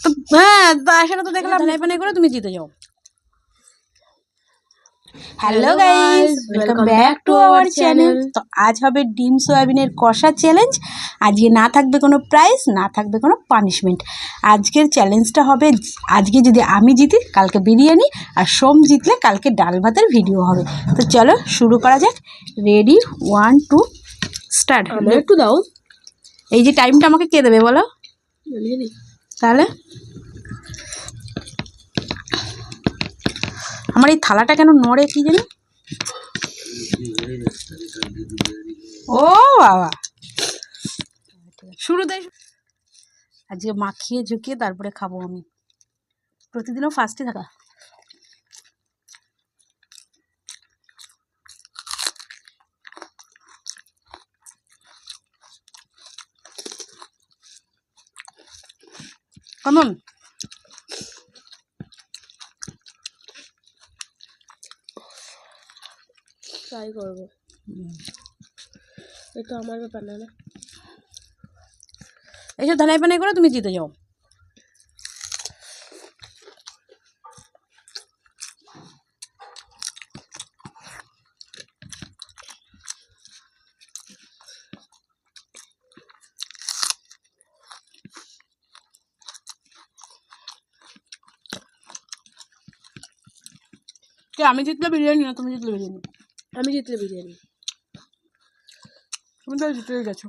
তো হ্যাঁ তা সেটা তো দেখলাম। পানাই করে তুমি জিতে যাও। Hello guys welcome back to our channel তো আজ হবে ডিম সয়াবিনের কষা চ্যালেঞ্জ আজকে না থাকবে কোনো প্রাইজ না থাকবে কোনো পানিশমেন্ট আজকের চ্যালেঞ্জটা হবে আজকে যদি আমি জিতি কালকে বিরিয়ানি আর সোম জিতলে কালকে ডাল ভাতের ভিডিও হবে। তো চলো শুরু করা যাক। রেডি ওয়ান টু স্টার্ট একটু দাও এই যে টাইমটা আমাকে কে দেবে বলো? তাহলে? আমার এই থালাটা কেন নড়ে কি জানি? ও, বাবা। শুরুতে আজকে মাখিয়ে ঝুঁকিয়ে তারপরে খাব আমি। প্রতিদিনও ফার্স্টে থাকা। কেমন ট্রাই করব। এটা আমার ব্যাপার না এইসব ধানাই পানাই করে তুমি জিতে যাও। কে আমি জিতলে বিরিয়ানি না তুমি জিতলে বিরিয়ানি। আমি জিতলে বিরিয়ানি। তুমি তো জিতে গেছো।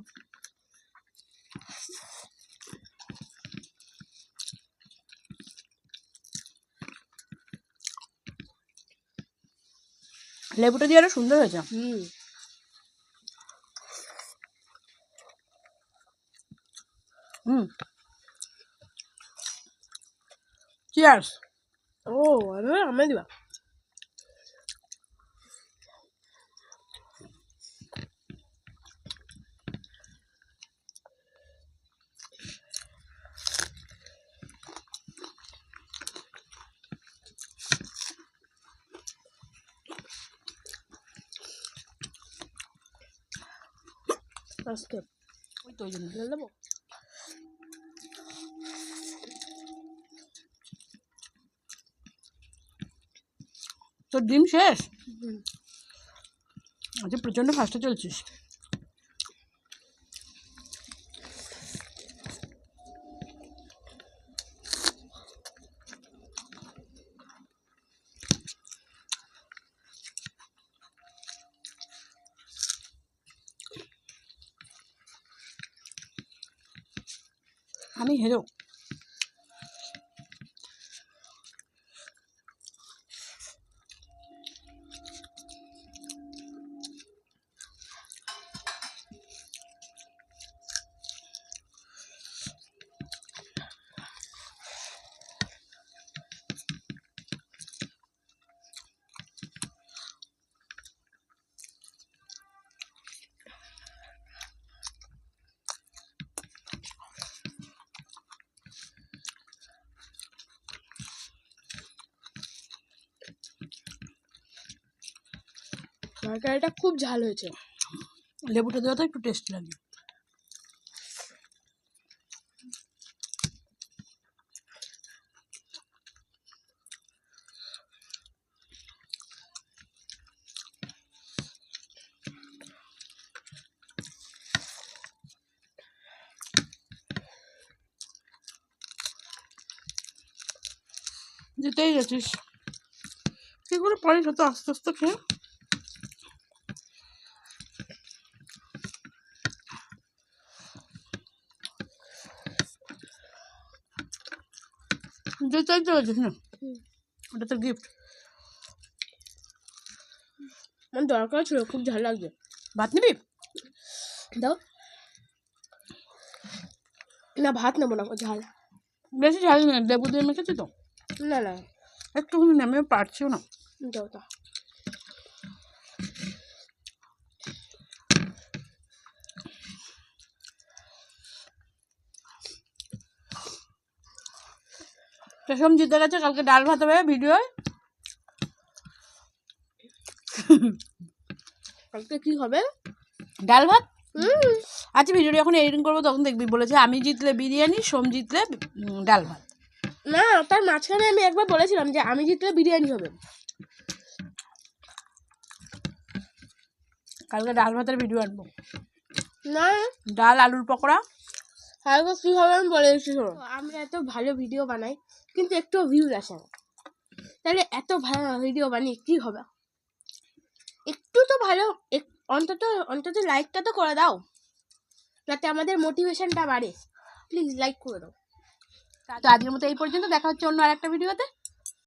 লেবুটা দিয়ে আরও সুন্দর হয়েছে। হুম। হুম। চিয়ার্স ও আমি আমি দিবা। আজকে। ওই তো ওই জন্য। ঢেলে দেবো? তোর ডিম শেষ? আচ্ছা প্রচণ্ড প্রচণ্ড ফাস্টে চলছিস। আমি হেরো। তরকারিটা খুব ঝাল হয়েছে। লেবুটা দেওয়া তো একটু টেস্ট লাগে। যেতেই গেছিস। করে পারিস অত আস্তে আস্তে খেয়ে? যেতেই তো গেছিস না ওটা তো গিফট আমার দরকার ছিল খুব ঝাল লাগছে ভাত নিবি দাও না ভাত নেব না ঝাল বেশি ঝাল নেই লেবু দিয়ে মেখেছি তো না না একটুখানি নেমে পারছিও না দাও তা রেশম জিতে গেছে কালকে ডাল ভাত হবে ভিডিও কালকে কি হবে? ডাল ভাত? আচ্ছা ভিডিওটা যখন এডিটিং করব তখন দেখবি বলেছে আমি জিতলে বিরিয়ানি সোম জিতলে ডাল ভাত। না তার মাঝখানে আমি একবার বলেছিলাম যে আমি জিতলে বিরিয়ানি হবে। কালকে ডাল ভাতের ভিডিও আনব। না। ডাল আলুর পকোড়া। কালকে কী হবে আমি বলে দিচ্ছি আমরা এত ভালো ভিডিও বানাই কিন্তু একটু ভিউজ আসে না। তাহলে এত ভালো ভিডিও বানিয়ে কী হবে? একটু তো ভালো অন্তত অন্তত লাইকটা তো করে দাও। যাতে আমাদের মোটিভেশনটা বাড়ে। প্লিজ লাইক করে দাও। তো আজকের মতো এই পর্যন্ত। দেখা হচ্ছে অন্য আর একটা ভিডিওতে